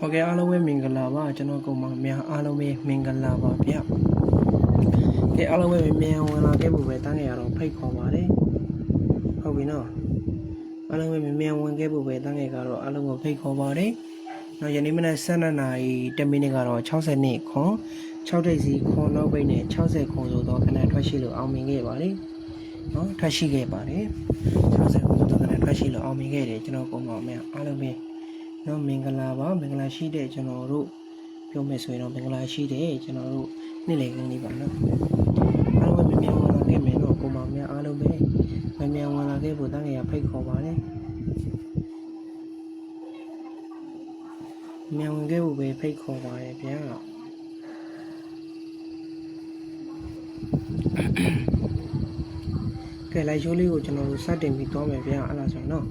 ဟုတ်ကဲ့အားလုံးပဲမင်္ဂလာပါကျွန်တော်ကောင်မများအားလုံးပဲမင်္ဂလာပါဗျကဲအားလုံးပဲမြန်ဝင်လာခဲ့ဖို့ပဲတန်းနေရတော့ဖိတ်ခေါ်ပါတယ်ဟုတ်ပြီနော်အားလုံးပဲမြန်ဝင်ခဲ့ဖို့ပဲတန်းနေကတော့အားလုံးကိုဖိတ်ခေါ်ပါတယ်နော်ယနေ့မနက်7:00နာရီ10မိနစ်ကတော့60နှစ်ခွန်6တိတ်စီခွန်နောက်ပိတ်နဲ့60ခွန်ဆိုတော့ခဏထွက်ရှိလို့အောင်မြင်ခဲ့ပါတယ်နော်ထွက်ရှိခဲ့ပါတယ်60ခွန်ဆိုတော့ခဏထွက်ရှိလို့အောင်မြင်ခဲ့တယ်ကျွန်တော်ကောင်မများအားလုံးပဲ နော်မင်္ဂလာပါမင်္ဂလာရှိတဲ့ကျွန်တော်တို့ပြောမယ်ဆိုရင်တော့မင်္ဂလာရှိတဲ့ကျွန်တော်တို့နေ့လည်ခင်းလေးပါနော်အားလုံးပဲမြန်မြန်ဝင်လာခဲ့မယ်နော်ကိုမောင်များအားလုံးပဲမြန်မြန်ဝင်လာခဲ့ဖို့တန်းငယ်ရဖိတ်ခေါ်ပါတယ်မြန်ဝင်ခဲ့ဖို့ပဲဖိတ်ခေါ်ပါတယ်ဗျာ ကဲလိုက်ရှိုးလေးကိုကျွန်တော်တို့စတင်ပြီးသွားမယ်ဗျာအဲ့ဒါဆိုရင်နော်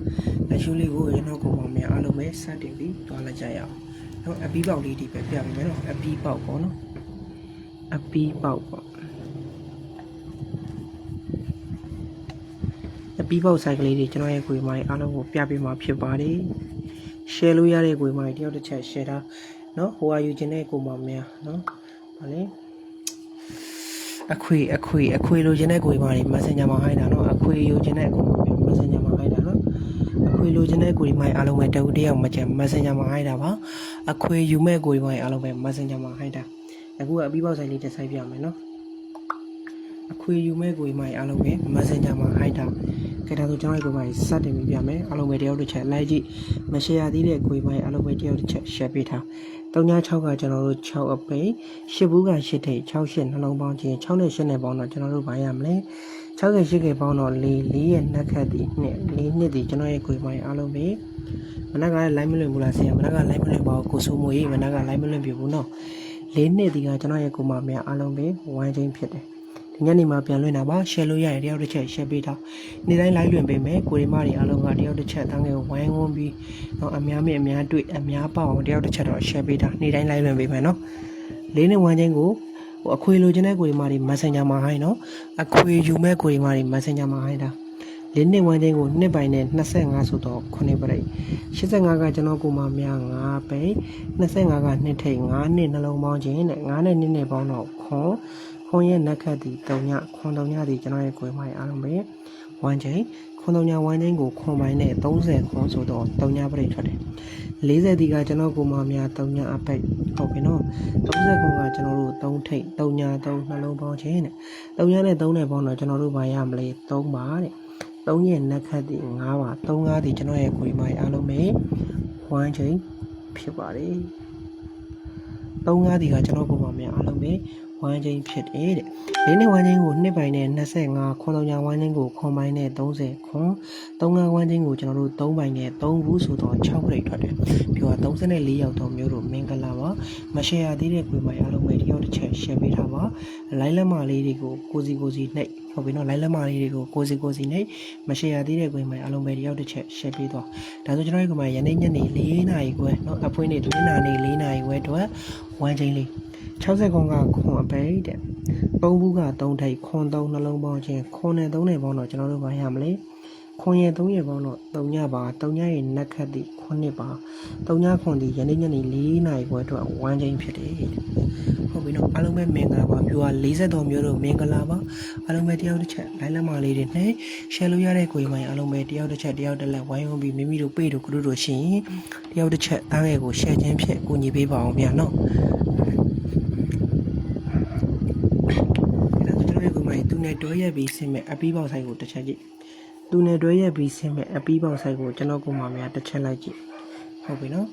လက်ရှိုးလေးကိုကျွန်တော်ကိုမောင်များအားလုံးပဲစတင်ပြီးသွားလိုက်ကြရအောင်နော်အပီးပေါက်လေးဒီပဲပြပေးမယ်နော်အပီးပေါက်ပေါ့နော်အပီးပေါက်ပေါ့အပီးပေါက်ဆိုင်ကလေးတွေကျွန်တော်ရဲ့ကိုယ်မိုင်းအားလုံးကိုပြပေးမှာဖြစ်ပါတယ် share လို့ရတဲ့ကိုယ်မိုင်းတယောက်တစ်ချက် share တာနော်ဟိုဟာယူခြင်းတဲ့ကိုယ်မောင်များနော်ဗာလေ အခွေအခွေအခွေလိုချင်တဲ့ကိုယ်မာတွေ Messenger မှာဟိုင်းတာနော်အခွေယူချင်တဲ့ကိုယ်မာတွေ Messenger မှာဟိုင်းတာနော်အခွေလိုချင်တဲ့ကိုယ်မာအားလုံးပဲတဝူတယောက်မချင် Messenger မှာဟိုင်းတာပါအခွေယူမဲ့ကိုယ်မာအားလုံးပဲ Messenger မှာဟိုင်းတာအခုကအပြီးပေါက်ဆိုင်လေးတစ်ဆိုင်ပြမယ်နော်အခွေယူမဲ့ကိုယ်မာအားလုံးပဲ Messenger မှာဟိုင်းတာကဲဒါဆိုကျွန်တော်ရဲ့ကိုယ်မာစတင်ပြီးပြမယ်အားလုံးပဲတယောက်တစ်ချက်လိုက်ကြည့်မ share သေးတဲ့ကိုယ်မာအားလုံးပဲတယောက်တစ်ချက် share ပေးထား 36ကကျွန်တော်တို့6အပိတ်10ဘူးက8ထိပ်6 8နှလုံးပေါင်းခြင်း6နဲ့8နဲ့ပေါင်းတော့ကျွန်တော်တို့ဘာရမလဲ6က8ကပေါင်းတော့4 4ရဲ့နှက်ခတ်ဒီနှစ်4နှစ်ဒီကျွန်တော်ရဲ့ကိုယ်ပိုင်းအားလုံးပဲမနက်ကလည်း line မလွင်ဘူးလားဆရာမနက်က line မလွင်ပါဘူးကိုစိုးမိုးကြီးမနက်က line မလွင်ပြဘူးနော်4နှစ်ဒီကကျွန်တော်ရဲ့ကိုယ်မများအားလုံးပဲဝမ်းချင်းဖြစ်တယ် ဒီညနေမှာပြန်လွှင့်တာပါ share လို့ရရင်တယောက်တစ်ချက် share ပေးထားနေ့တိုင်း live လွှင့်ပေးမယ်ကိုရီမတွေအားလုံးကတယောက်တစ်ချက်တန်းငယ်ဝိုင်းဝန်းပြီးတော့အများမြအများတွေ့အများပေါ့အောင်တယောက်တစ်ချက်တော့ share ပေးထားနေ့တိုင်း live လွှင့်ပေးမယ်နော်လေးနဲ့ဝမ်းချင်းကိုဟိုအခွေလိုချင်တဲ့ကိုရီမတွေ messenger မှာဟိုင်းနော်အခွေယူမဲ့ကိုရီမတွေ messenger မှာဟိုင်းတာလေးနှစ်ဝမ်းချင်းကိုနှစ်ပိုင်းနဲ့25ဆိုတော့9ပြိတ်85ကကျွန်တော်ကိုမများ9ပိတ်25ကနှစ်ထိတ်9နှစ်နှလုံးပေါင်းခြင်းနဲ့9နဲ့နှစ်နဲ့ပေါင်းတော့ခွန် ခွန်ရဲ့နက်ခတ်ဒီ3ညခွန်3ညဒီကျွန်တော်ရဲ့ကိုယ်မိုင်းအားလုံးပဲဝမ်းချင်းခွန်3ညဝမ်းချင်းကိုခွန်ပိုင်းနဲ့30ခွန်ဆိုတော့3ညပြိတ်ထွက်တယ်40ဒီကကျွန်တော်ကိုမများ3ညအပိတ်ဟုတ်ပြီနော်30ခွန်ကကျွန်တော်တို့3ထိတ်3ည3နှလုံးပေါင်းခြင်းနဲ့3ညနဲ့3နဲ့ပေါင်းတော့ကျွန်တော်တို့ဘာရမလဲ3ပါတဲ့3ရဲ့နက်ခတ်ဒီ5ပါ3 5ဒီကျွန်တော်ရဲ့ကိုယ်မိုင်းအားလုံးပဲဝမ်းချင်းဖြစ်ပါတယ်၃၅ဒီကကျွန်တော်ပုံမှန်များအားလုံးပဲ ဝမ်းချင်းဖြစ်တယ်တဲ့။လေးနှစ်ဝမ်းချင်းကိုနှစ်ပိုင်းနဲ့25ခွန်လုံးညာဝမ်းချင်းကိုခွန်ပိုင်းနဲ့30ခွန်၃၅ဝမ်းချင်းကိုကျွန်တော်တို့3ပိုင်းနဲ့3ဘူးဆိုတော့6ပြိတ်ထွက်တယ်။ပြီးတော့34ရောက်တော့မျိုးတို့မင်္ဂလာပါ။မရှယ်ရသေးတဲ့ကိုယ်မိုင်အားလုံးပဲတယောက်တစ်ချက် share ပေးထားပါ။လိုင်းလက်မလေးတွေကိုကိုစီကိုစီနှိပ်ဟုတ်ပြီနော်လိုင်းလက်မလေးတွေကိုကိုစီကိုစီနှိပ်မရှယ်ရသေးတဲ့ကိုယ်မိုင်အားလုံးပဲတယောက်တစ်ချက် share ပေးသွား။ဒါဆိုကျွန်တော်တို့ကမှယနေ့ညနေ4နာရီခွဲနော်အဖွင့်နေတနင်္လာနေ့4နာရီခွဲတော့ဝမ်းချင်းလေး 60ခွန်ကခွန်အပိတ်တဲ့3ဘူးက3ထိပ်ခွန်3နှလုံးပေါင်းခြင်းခွန်နဲ့3နဲ့ပေါင်းတော့ကျွန်တော်တို့ဘာရမလဲခွန်ရဲ့3ရဲ့ပေါင်းတော့3ညပါ3ညရဲ့နက်ခတ်တိခွန်နှစ်ပါ3ညခွန်ဒီယနေ့ညနေ4နာရီခွဲတော့ဝမ်းချင်းဖြစ်တယ်တဲ့ဟုတ်ပြီနော်အားလုံးပဲမင်္ဂလာပါပြောတာ40တော်မျိုးတို့မင်္ဂလာပါအားလုံးပဲတယောက်တစ်ချက်လိုင်းလက်မလေးတွေနဲ့ share လို့ရတဲ့ကိုယ်မိုင်းအားလုံးပဲတယောက်တစ်ချက်တယောက်တစ်လက်ဝိုင်းဝန်းပြီးမိမိတို့ပေ့တို့ကတို့တို့ရှင်တယောက်တစ်ချက်တားငယ်ကို share ခြင်းဖြင့်ကူညီပေးပါအောင်ဗျာနော် အဲ့ဒါဆိုကျွန်တော်ရဲ့ကိုမိုင်းသူ နဲ့တွဲရက်ပြီးဆင်းမဲ့အပီးပေါက်ဆိုင်ကိုတစ်ချက်ကြည့်သူနဲ့တွဲရက်ပြီးဆင်းမဲ့အပီးပေါက်ဆိုင်ကိုကျွန်တော်ကိုမများတစ်ချက်လိုက်ကြည့်ဟုတ်ပြီနော်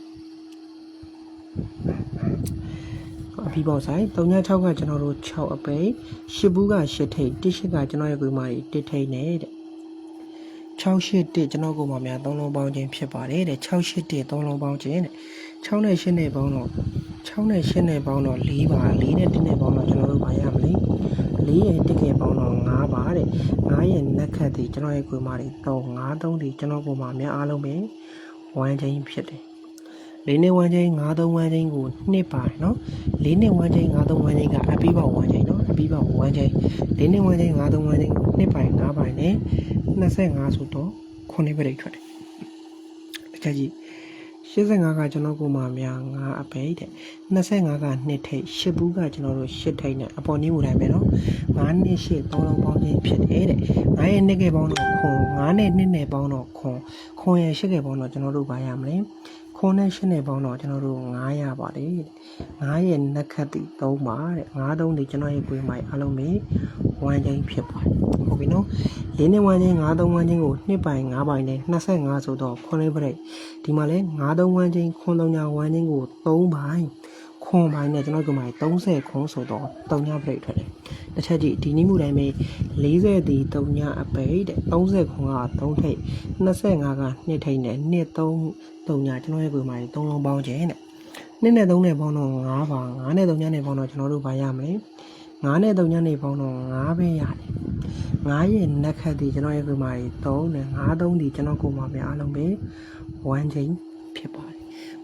အပီးပေါက်ဆိုင်36ကကျွန်တော်တို့6အပိတ်10ဘူးက10ထိပ်18ကကျွန်တော်ရဲ့ကိုမိုင်း1ထိပ်နဲ့တဲ့681ကျွန်တော်ကိုမများ3လုံးပေါင်းခြင်းဖြစ်ပါတယ်တဲ့681 3လုံးပေါင်းခြင်းတဲ့6နဲ့8နဲ့ပေါင်းတော့6နဲ့8နဲ့ပေါင်းတော့4ပါ4နဲ့1နဲ့ပေါင်းတော့ကျွန်တော်တို့ဘာရမလဲ 4ရဲ့တစ်ကယ်ပေါင်းတော့5ပါတဲ့5ရဲ့နက်ခတ်ဒီကျွန်တော်ရဲ့ကိုယ်မတွေ3 5 3ဒီကျွန်တော်ကိုယ်မများအားလုံးပဲဝမ်းချင်းဖြစ်တယ်လေးနဲ့ဝမ်းချင်း9 3ဝမ်းချင်းကိုနှစ်ပါနော်လေးနဲ့ဝမ်းချင်း9 3ဝမ်းချင်းကအပြီးပေါက်ဝမ်းချင်းနော်အပြီးပေါက်ဝမ်းချင်းလေးနဲ့ဝမ်းချင်း9 3ဝမ်းချင်းကိုနှစ်ပိုင်9ပိုင်နဲ့25ဆိုတော့9ပြိတ်ထွက်တယ်တစ်ချက်ကြည့် 85ကကျွန်တော်ကိုမများ9အပိတ်တဲ့25က2ထိပ်10ဘူးကကျွန်တော်တို့10ထိပ်နဲ့အပေါ်နည်းမူတိုင်းပဲနော်9နှစ်8 3လုံးပေါင်းခြင်းဖြစ်တယ်တဲ့9ရဲ့နှစ်ကပေါင်းတော့ခွန်9နဲ့2နဲ့ပေါင်းတော့ခွန်ခွန်ရဲ့10ကပေါင်းတော့ကျွန်တော်တို့ပါရမလဲခွန်နဲ့10နဲ့ပေါင်းတော့ကျွန်တော်တို့9ရပါတယ်တဲ့9ရဲ့နှစ်ခတ်တီ3ပါတဲ့9သုံးဒီကျွန်တော်ရဲ့ကိုယ်မိုင်အလုံးမေ1ချင်းဖြစ်ပါတယ် ဟုတ်ပြီနော်လေးနဲ့1ချင်း9သုံး1ချင်းကို2ပိုင်9ပိုင်နဲ့25ဆိုတော့ခွန်လေးပြိတ်ဒီမှာလဲ9သုံး1ချင်းခွန်3ညာ1ချင်းကို3ပိုင်ခွန်ပိုင်းနဲ့ကျွန်တော်ကမိုင်30ခွန်ဆိုတော့3ညပြိတ်ထွက်တယ်တစ်ချက်ကြည့်ဒီနည်းမှုတိုင်းပဲ40ဒီ3ညအပိတ်တဲ့30ခွန်က3ထိပ်25က2ထိပ်နဲ့2 3 3ညကျွန်တော်ရဲ့ကိုယ်မိုင်3လုံးပေါင်းခြင်းတဲ့နှစ်နဲ့3နဲ့ပေါင်းတော့9ပါ9နဲ့3ညနဲ့ပေါင်းတော့ကျွန်တော်တို့ဘာရမလဲ9နဲ့3ညနဲ့ပေါင်းတော့9ပဲရတယ် 9ရဲ့နက်ခတ်ဒီကျွန်တော်ရဲ့ကိုယ်မိုင်3နဲ့9 3ဒီကျွန်တော်ကိုယ်မိုင်အားလုံးပဲ1ချိန်ဖြစ်ပါတယ်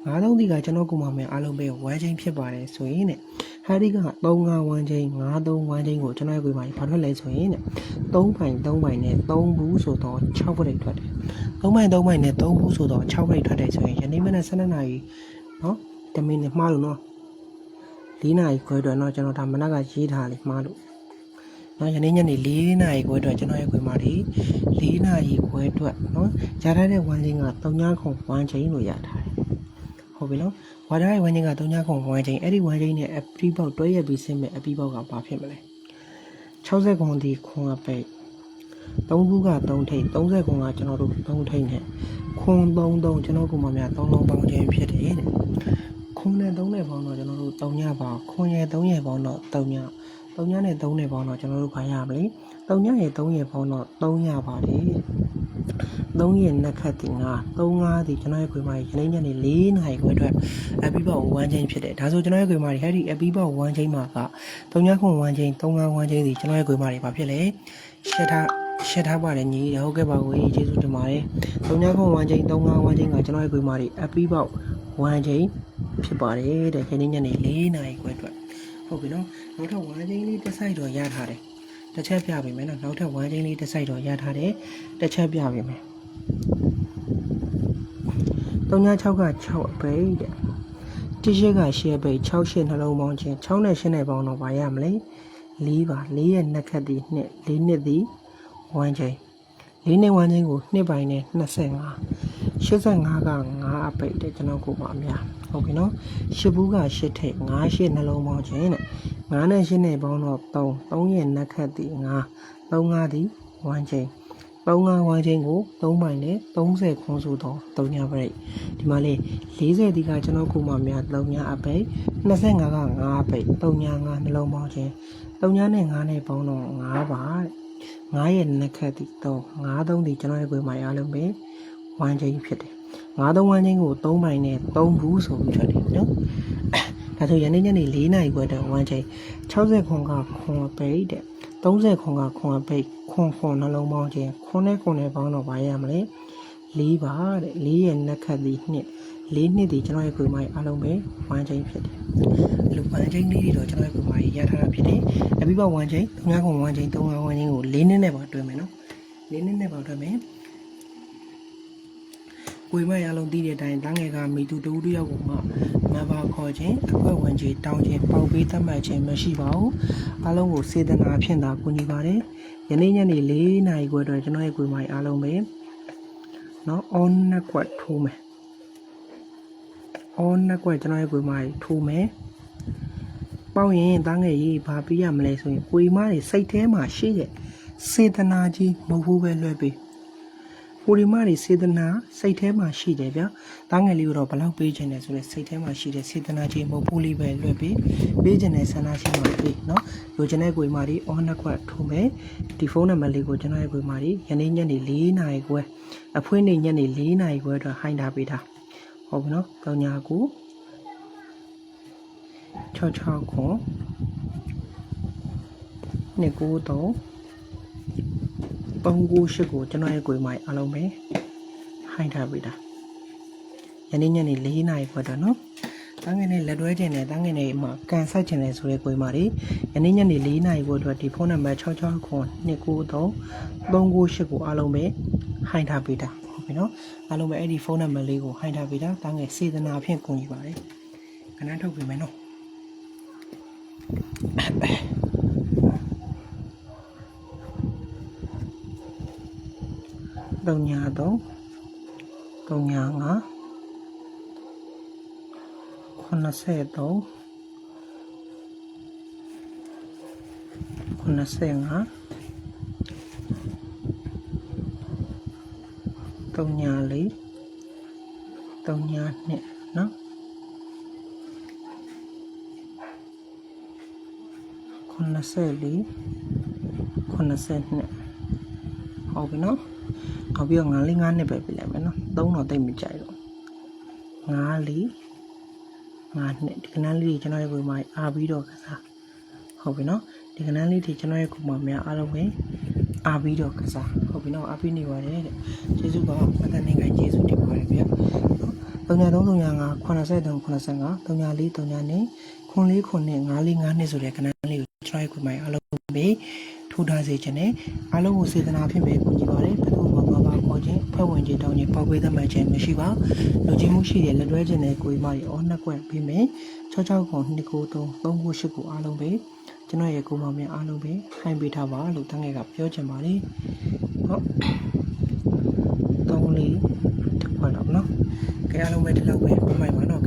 9 3ဒီကကျွန်တော်ကိုယ်မိုင်အားလုံးပဲ1ချိန်ဖြစ်ပါတယ်ဆိုရင်တဲ့ဟာဒီက3 5 1ချိန်9 3 1ချိန်ကိုကျွန်တော်ရဲ့ကိုယ်မိုင်ဘာထွက်လဲဆိုရင်တဲ့3ပိုင်3ပိုင်နဲ့3ဘူးဆိုတော့6ပြိတ်ထွက်တယ်3ပိုင်3ပိုင်နဲ့3ဘူးဆိုတော့6ပြိတ်ထွက်တယ်ဆိုရင်ယနေ့မနက်7:00နာရီနော်တမင်းနဲ့မှားလို့နော်4နာရီခွဲတော့เนาะကျွန်တော်ဒါမနက်ကရေးထားလေမှားလို့ နော်ယနေ့ညနေ4နာရီခွဲတော့ကျွန်တော်ရဲ့ခွေမာတွေ4နာရီခွဲအတွက်နော်ကြားထားတဲ့1ချင်းက3ညခုံ1ချင်းလို့ရထားတယ်ဟုတ်ပြီနော်ဝါထားတဲ့1ချင်းက3ညခုံ1ချင်းအဲ့ဒီ1ချင်းနဲ့အပရိပေါက်တွဲရပြီးဆင်းမဲ့အပရိပေါက်ကဘာဖြစ်မလဲ60ခုံဒီခွန်အပိတ်3ခုက3ထိပ်30ခုကကျွန်တော်တို့3ထိပ်နဲ့ခွန်3 3ကျွန်တော်ကမှများ3လုံးပေါင်းခြင်းဖြစ်တယ်တဲ့ခွန်နဲ့3နဲ့ပေါင်းတော့ကျွန်တော်တို့3ညပါခွန်ရဲ့3ရဲ့ပေါင်းတော့3ည 3ညနဲ့3နဲ့ပေါင်းတော့ကျွန်တော်တို့ဘာရမလဲ3ညရဲ့3ရဲ့ပေါင်းတော့3ညပါတယ်3ရဲ့နှစ်ခတ်တင်က3 5ဒီကျွန်တော်ရဲ့ခွေမာရင်းညနေ4နာရီခွဲအတွက်အပီပေါ1ချင်းဖြစ်တယ်ဒါဆိုကျွန်တော်ရဲ့ခွေမာတွေဟဲ့ဒီအပီပေါ1ချင်းမှာက3ညခွန်1ချင်း3 5 1ချင်းဒီကျွန်တော်ရဲ့ခွေမာတွေဘာဖြစ်လဲရှက်ထားရှက်ထားပါတယ်ညီဟုတ်ကဲ့ပါကိုကြီးကျေးဇူးတင်ပါတယ်3ညခွန်1ချင်း3 5 1ချင်းကကျွန်တော်ရဲ့ခွေမာတွေအပီပေါ1ချင်းဖြစ်ပါတယ်တဲ့ခင်းညနေ4နာရီခွဲအတွက် ဟုတ်ပြီနော်နောက်ထပ်1ချင်းလေးတစ်ဆိုင်တော့ရထားတယ်တစ်ချက်ပြပေးမယ်နော်နောက်ထပ်1ချင်းလေးတစ်ဆိုင်တော့ရထားတယ်တစ်ချက်ပြပေးမယ်36က6အပိတ်တဲ့တိရှိကရှေ့ပိတ်6ရှစ်နှလုံးပေါင်းခြင်း6နဲ့8နဲ့ပေါင်းတော့ပါရမလဲ4ပါ4ရဲ့နှစ်ခတ်ဒီနှစ်4နှစ်ဒီ1ချိန်4နဲ့1ချင်းကို2ပိုင်းနဲ့25 85က9အပိတ်တဲ့ကျွန်တော်ကိုပါအများ ဟုတ်ပြီနော်10ဘူးက10ထိပ်9ရှစ်နှလုံးပေါင်းခြင်းတဲ့9နဲ့8နဲ့ပေါင်းတော့3 3ရဲ့နှစ်ခတ်ဒီ9 3 5ဒီ1ချိန်3 5 1ချင်းကို3ပိုင်းနဲ့30ခွန်ဆိုတော့3ညပရိတ်ဒီမှာလေ40ဒီကကျွန်တော်ကိုမှများ3ညအပိတ်25က9အပိတ်3ည9နှလုံးပေါင်းခြင်း3ညနဲ့9နဲ့ပေါင်းတော့9ပါတဲ့9ရဲ့နှစ်ခတ်ဒီတော့9 3ဒီကျွန်တော်ရဲ့ကိုယ်မှအားလုံးပဲ1ချင်းဖြစ်တယ် 9 3 1ချင်းကို3ပိုင်းနဲ့3ဘူးဆိုပြီးထွက်တယ်နော်ဒါဆိုယနေ့ညနေ4နာရီခွဲတော့1ချင်း60ခွန်ကခွန်ပိတ်တဲ့30ခွန်ကခွန်ပိတ်ခွန်ခွန်နှလုံးပေါင်းခြင်းခွန်နဲ့ခွန်နဲ့ပေါင်းတော့ဘာရမလဲ၄ပါတဲ့၄ရဲ့နှစ်ခတ်သည်နှစ်၄နှစ်ဒီကျွန်တော်ရဲ့ကိုယ်မိုင်းအားလုံးပဲ1ချင်းဖြစ်တယ်အဲ့လို1ချင်းလေးတွေတော့ကျွန်တော်ရဲ့ကိုယ်မိုင်းရထားတာဖြစ်တယ်အပြီးတော့1ချင်း3ခွန်1ချင်း3ခွန်1ချင်းကို၄နှစ်နဲ့ပါတွဲမယ်နော်၄နှစ်နဲ့ပါတွဲမယ် ကိုယ်မရလုံးတည်တဲ့အတိုင်းတန်းငယ်ကမိသူတူတူရောက်ကိုမှမဘာခေါ်ခြင်းအခွက်ဝင်ခြင်းတောင်းခြင်းပေါက်ပေးသတ်မှတ်ခြင်းမရှိပါဘူးအားလုံးကိုစေတနာဖြင့်သာကူညီပါတယ်ယနေ့ညနေ၄နာရီခွဲတော့ကျွန်တော်ရဲ့ကိုယ်မိုင်းအားလုံးပဲနော် on နဲ့ကွက်ထိုးမယ် on နဲ့ကွက်ကျွန်တော်ရဲ့ကိုယ်မိုင်းထိုးမယ်ပေါက်ရင်တန်းငယ်ကြီးဘာပြရမလဲဆိုရင်ကိုယ်မတွေစိတ်ထဲမှာရှိတဲ့စေတနာကြီးမဟုတ်ဘူးပဲလွှဲပေး ကိုရီမာတွေစေတနာစိတ်ထဲမှာရှိတယ်ဗျာ။တားငယ်လေးကိုတော့ဘလောက်ပေးခြင်းလဲဆိုတော့စိတ်ထဲမှာရှိတဲ့စေတနာကြီးမဟုတ်ဘူးလေးပဲလွှတ်ပြီးပေးခြင်းနဲ့ဆန္ဒရှိမှပေးနော်။လိုချင်တဲ့ကိုရီမာတွေအော်နှစ်ခွက်ထိုးမယ်။ဒီဖုန်းနံပါတ်လေးကိုကျွန်တော်ရဲ့ကိုရီမာတွေယနေ့ညနေ၄နာရီခွဲအဖွင့်နေညနေ၄နာရီခွဲအတွက်ဟိုင်းထားပေးတာ။ဟုတ်ပြီနော်။တောင်ညာကို66ခွန်နှစ်ကိုတော့ 398ကိုကျွန်တော်ရဲ့ကိုယ်မိုင်အားလုံးပဲဟိုင်းထားပေးတာယနေ့ညနေ4နာရီခွက်တော့နော်တန်းငယ်နဲ့လက်တွဲခြင်းနဲ့တန်းငယ်နဲ့မှကန်ဆက်ခြင်းနဲ့ဆိုတဲ့ကိုယ်မာတွေယနေ့ညနေ4နာရီခွက်အတွက်ဒီဖုန်းနံပါတ်66ခွန်293 398ကိုအားလုံးပဲဟိုင်းထားပေးတာဟုတ်ပြီပြီနော်အားလုံးပဲအဲ့ဒီဖုန်းနံပါတ်လေးကိုဟိုင်းထားပေးတာတားငယ်စေတနာဖြင့်ကူညီပါတယ်ခဏထုတ်ပေးမယ်နော် တုံညာတော့တုံညာငါ83 85တုံညာလေးတုံညာနှစ်နော်84 82ဟုတ်ပြီနော် နောက်ပြီးတော့ငါးလေးငါးနှစ်ပဲပြလိုက်မယ်နော်သုံးတော့တိတ်မကြိုက်တော့ငါးလေးငါးနှစ်ဒီကနန်းလေးတွေကျွန်တော်ရဲ့ကိုယ်မှာအားပြီးတော့ကစားဟုတ်ပြီနော်ဒီကနန်းလေးတွေကျွန်တော်ရဲ့ကိုယ်မှာများအားလုံးပဲအားပြီးတော့ကစားဟုတ်ပြီနော်အားပြီးနေပါတယ်တဲ့ကျေးဇူးပါမတန်နေကကျေးဇူးတင်ပါတယ်ဗျ3335 83 85 34 39နဲ့ခွန်လေးခွန်နဲ့9လေး9နှစ်ဆိုတဲ့ကနန်းလေးကိုကျွန်တော်ရဲ့ကိုယ်မှာအားလုံးပဲထိုးထားစေခြင်းနဲ့အားလုံးကိုစေတနာဖြင့်ပဲကူညီပါတယ်ဘယ်သူမှမပါခေါ်ခြင်း ဖွဲ့ဝင်ခြင်းတောင်းခြင်းပေါက်ပေးသမှတ်ခြင်းမရှိပါလူချင်းမှုရှိတဲ့လက်တွဲခြင်းနဲ့ကိုယ်မတွေအော်နှစ်ကွက်ပြီးမယ်66ခု2ခု3 3ခု8ခုအားလုံးပဲကျွန်တော်ရဲ့ကိုယ်မောင်များအားလုံးပဲခိုင်းပေးထားပါလို့တန်းငယ်ကပြောချင်ပါတယ်ဟုတ်3လေးတစ်ခွက်တော့နော်ကြအားလုံးပဲဒီလောက်ပဲပြမိုက်ပါနော်